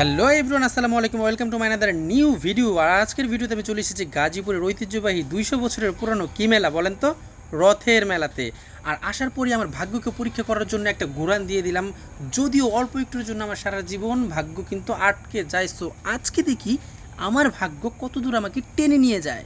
Hello everyone, আসসালামু আলাইকুম, welcome to my other new video. আর আজকের ভিডিওতে আমি চলে এসেছি গাজীপুরের ঐতিহ্যবাহী দুইশো বছরের পুরনো কী মেলা বলেন তো? রথের মেলাতে। আর আসার পরই আমার ভাগ্যকে পরীক্ষা করার জন্য একটা ঘোরান দিয়ে দিলাম। যদিও অল্প একটুর জন্য আমার সারা জীবন ভাগ্য কিন্তু আটকে যায়। সো আজকে দেখি আমার ভাগ্য কতদূর আমাকে টেনে নিয়ে যায়।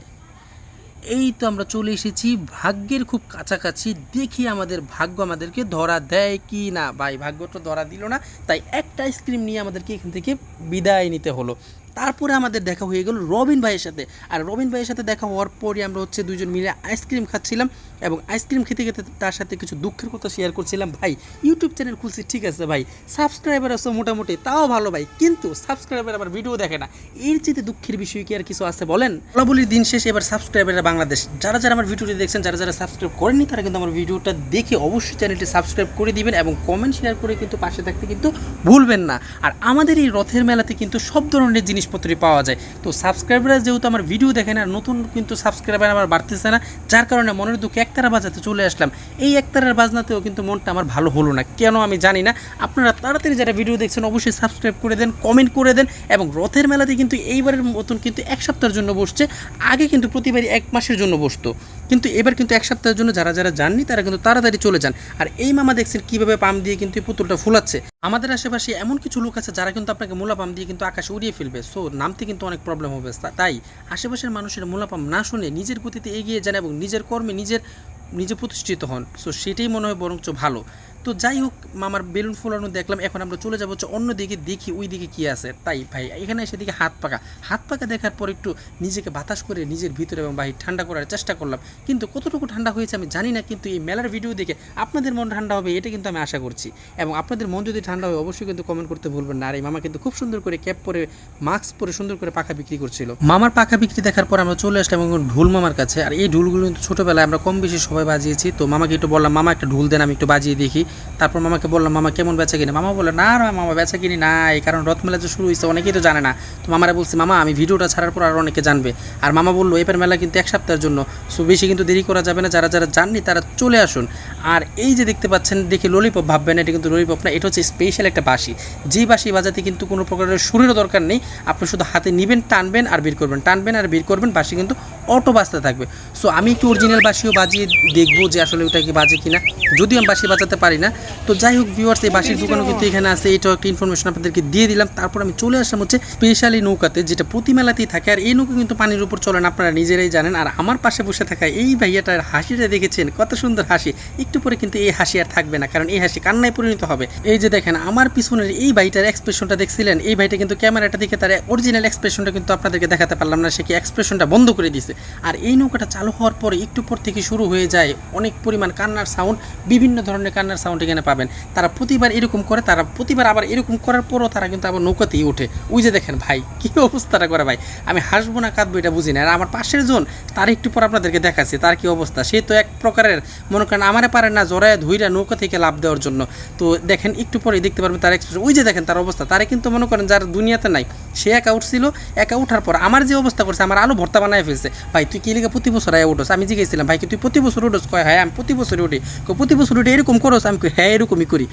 এই তো আমরা চলে এসেছি ভাগ্যের খুব কাছাকাছি। দেখি আমাদের ভাগ্য আমাদেরকে ধরা দেয় কি না। ভাই, ভাগ্য তো ধরা দিল না, তাই একটা আইসক্রিম নিয়ে আমাদেরকে এখান থেকে বিদায় নিতে হলো। তারপরে আমাদের দেখা হয়ে গেল রবিন ভাইয়ের সাথে। আর রবিন ভাইয়ের সাথে দেখা হওয়ার পরই আমরা হচ্ছে দুজন মিলে আইসক্রিম খাচ্ছিলাম এবং আইসক্রিম খেতে খেতে তার সাথে কিছু দুঃখের কথা শেয়ার করছিলাম। ভাই ইউটিউব চ্যানেল খুলছি, ঠিক আছে ভাই? সাবস্ক্রাইবার আছে মোটামুটি, তাও ভালো ভাই, কিন্তু সাবস্ক্রাইবার আবার ভিডিও দেখে না। এর চেয়ে দুঃখের বিষয় কি আর কিছু আছে বলেন? বলাবলির দিন শেষ এবার সাবস্ক্রাইবাররা বাংলাদেশ। যারা যারা আমার ভিডিওটি দেখছেন, যারা যারা সাবস্ক্রাইব করেনি তারা কিন্তু আমার ভিডিওটা দেখে অবশ্যই চ্যানেলটি সাবস্ক্রাইব করে দিবেন এবং কমেন্ট শেয়ার করে কিন্তু পাশে থাকতে কিন্তু ভুলবেন না। আর আমাদের এই রথের মেলাতে কিন্তু সব ধরনের জিনিসপত্রই পাওয়া যায়। তো সাবস্ক্রাইবাররা যেহেতু আমার ভিডিও দেখেন আর নতুন কিন্তু সাবস্ক্রাইবার আমার বাড়তেছে না, যার কারণে মনের দুঃখে একতারা বাজাতে চলে আসলাম। এই একতারার বাজনাতেও কিন্তু মনটা আমার ভালো হলো না। কেন আমি জানি না, আপনারা তাড়াতাড়ি যারা ভিডিও দেখছেন, অবশ্যই সাবস্ক্রাইব করে দেন কমেন্ট করে দেন এবং রথের মেলাতে কিন্তু এইবারের মতন কিন্তু এক সপ্তাহের জন্য বসছে, আগে কিন্তু প্রতিবারই এক মাসের জন্য বসতো। কিন্তু এবার কিন্তু এক সপ্তাহের জন্য যারা যারা যাননি, তারা কিন্তু তাড়াতাড়ি চলে যান। আর এই মামা দেখছেন কীভাবে পাম দিয়ে কিন্তু পুতুলটা ফুলাচ্ছে। আমাদের আশেপাশে এমন কিছু লোক আছে যারা কিন্তু আপনাকে মূলাপাম দিয়ে কিন্তু আকাশে উড়িয়ে ফেলবে। সো নামতে কিন্তু অনেক প্রবলেম হবে তাই আশেপাশের মানুষের মূলাপাম না শুনে নিজের গতিতে এগিয়ে যান এবং নিজের কর্মে নিজের, নিজে প্রতিষ্ঠিত হন। সো সেটাই মনে হয় বরঞ্চ ভালো। তো যাই হোক, মামার বেলুন ফুলানো দেখলাম, এখন আমরা চলে যাব হচ্ছে অন্য দিকে, দেখি ওই দিকে কী আছে। তাই ভাই, এখানে এসে দিকে হাত পাকা। হাত পাকা দেখার পর একটু নিজেকে বাতাস করে নিজের ভিতরে এবং বাহির ঠান্ডা করার চেষ্টা করলাম। কিন্তু কতটুকু ঠান্ডা হয়েছে আমি জানি না, কিন্তু এই মেলার ভিডিও দেখে আপনাদের মন ঠান্ডা হবে, এটা কিন্তু আমি আশা করছি। এবং আপনাদের মন যদি ঠান্ডা হয়, অবশ্যই কিন্তু কমেন্ট করতে ভুলবেন না। আর এই মামা কিন্তু খুব সুন্দর করে ক্যাপ পরে মাস্ক পরে সুন্দর করে পাখা বিক্রি করছিল। মামার পাখা বিক্রি দেখার পর আমরা চলে আসলাম এবং ঢুল মামার কাছে। আর এই ঢুলগুলো কিন্তু ছোটোবেলায় আমরা কম বেশি সবাই বাজিয়েছি। তো মামাকে একটু বললাম, মামা, একটা ঢুল দেন, আমি একটু বাজিয়ে দেখি। তারপর মামাকে বললাম, মামা, কেমন বেচা কিনে? মামা বলে না না মামা, বেচা কিনি নাই, কারণ রথমেলা যে শুরু হয়েছে অনেকেই তো জানে না। তো মামারা বলছি, মামা, আমি ভিডিওটা ছাড়ার পর আর অনেকে জানবে। আর মামা বলল এবার মেলা কিন্তু এক সপ্তাহের জন্য, সো বেশি কিন্তু দেরি করা যাবে না, যারা যারা জাননি তারা চলে আসুন। আর এই যে দেখতে পাচ্ছেন, দেখে ললিপপ ভাববেন, এটা কিন্তু ললিপপ না, এটা হচ্ছে স্পেশাল একটা বাঁশি। যেই বাঁশি বাজাতে কিন্তু কোনো প্রকারের সুরেরও দরকার নেই, আপনি শুধু হাতে নেবেন, টানবেন আর বের করবেন। টানবেন আর বের করবেন, বাঁশি কিন্তু অটো বাজতে থাকবে। সো আমি একটু অরিজিনাল বাঁশিও বাজিয়ে দেখব যে আসলে ওটা কি বাজে কিনা। যদিও আমি বাঁশি বাজাতে পারি না তো যাই হোক ভিউয়ার্স এই বাঁশির দোকানও কিন্তু এখানে আছে। এটাও একটা ইনফরমেশন আপনাদেরকে দিয়ে দিলাম। তারপর আমি চলে আসলাম হচ্ছে স্পেশালি নৌকাতে, যেটা প্রতি মেলাতেই থাকে। আর এই নৌকা কিন্তু পানির উপর চলেন আপনারা নিজেরাই জানেন। আর আমার পাশে বসে থাকা এই ভাইয়াটার হাসিটা দেখেছেন? কত সুন্দর হাসি। একটু পরে কিন্তু এই হাসি আর থাকবে না, কারণ এই হাসি কান্নায় পরিণত হবে। এই যে দেখেন, আমার পিছনের এই ভাইটার এক্সপ্রেশনটা দেখছিলেন? এই ভাইটা কিন্তু ক্যামেরাটা দেখে তার অরিজিনাল এক্সপ্রেশনটা কিন্তু আপনাদেরকে দেখাতে পারলাম না। সে কি এক্সপ্রেশনটা বন্ধ করে দিছে আর এই নৌকাটা চালু হওয়ার পরে, একটু পর থেকে শুরু হয়ে যায়। অনেক পরিমাণ কান্নার সাউন্ড বিভিন্ন ধরনের কান্নার সাউন্ড এখানে পাবেন। তারা প্রতিবার এরকম করে, তারা প্রতিবার আবার এরকম করার পরও তারা কিন্তু আবার নৌকাতেই ওঠে। ওই যে দেখেন ভাই, কী অবস্থাটা করে ভাই। আমি হাসবো না, কাঁদবো, এটা বুঝি না। আর আমার পাশের জন, তার একটু পর আপনাদেরকে দেখাচ্ছি, তার কি অবস্থা? সে তো এক প্রকারের, মনে করেন আমারে পারে না জড়ায় ধুইরা নৌকা থেকে লাভ দেওয়ার জন্য। তো দেখেন, একটু পরে দেখতে পারবেন তার এক্সপ্রেশন ওই যে দেখেন তার অবস্থা। তারা কিন্তু মনে করেন যার দুনিয়াতে নাই সে একা উঠছিল একা উঠার পর আমার যে অবস্থা করছে, আমার আলু ভর্তা বানায় ফেলছে। ভাই, তুই কি লিখে প্রতি বছর আয় উঠোস? আমি জিজ্ঞেসছিলাম ভাই, কি তুই প্রতি বছর উঠোস? কয় হ্যাঁ আমি প্রতি বছর উঠি। প্রতি বছর উঠে এরকম করোস? আমি হ্যাঁ এরকমই করি।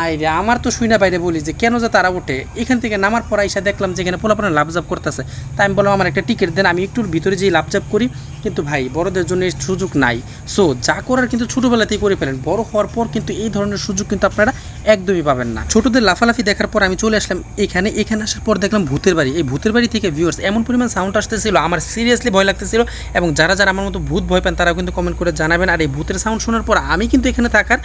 আয় রে, আমার তো শুই না বাইরে বলি যে, কেন যে তারা ওঠে এখান থেকে নামার পর আইসা দেখলাম যে, এখানে পোলাপানা লাভজাপ করতেছে। তাই আমি বললাম, আমার একটা টিকিট দেন, আমি একটু ভিতরে যেই লাভজাপ করি। কিন্তু ভাই, বড়দের জন্য এই সুযোগ নাই। সো যা করার কিন্তু ছোটোবেলাতেই করে ফেলেন। বড় হওয়ার পর কিন্তু এই ধরনের সুযোগ কিন্তু আপনারা একদমই পাবেন না। ছোটদের লাফালাফি দেখার পর আমি চলে আসলাম এখানে। এখানে আসার পর দেখলাম ভূতের বাড়ি। এই ভূতের বাড়ি থেকে ভিউয়ার্স এমন পরিমাণ সাউন্ড আসতেছিল, আমার সিরিয়াসলি ভয় লাগতেছিল এবং যারা যারা আমার মতো ভূত ভয় পান তারা কিন্তু কমেন্ট করে জানাবেন। আর এই ভূতের সাউন্ড শোনার পর আমি কিন্তু এখানে থাকার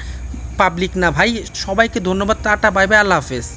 পাবলিক না ভাই। সবাইকে ধন্যবাদ, টাটা বাই বাই আল্লাহ হাফেজ।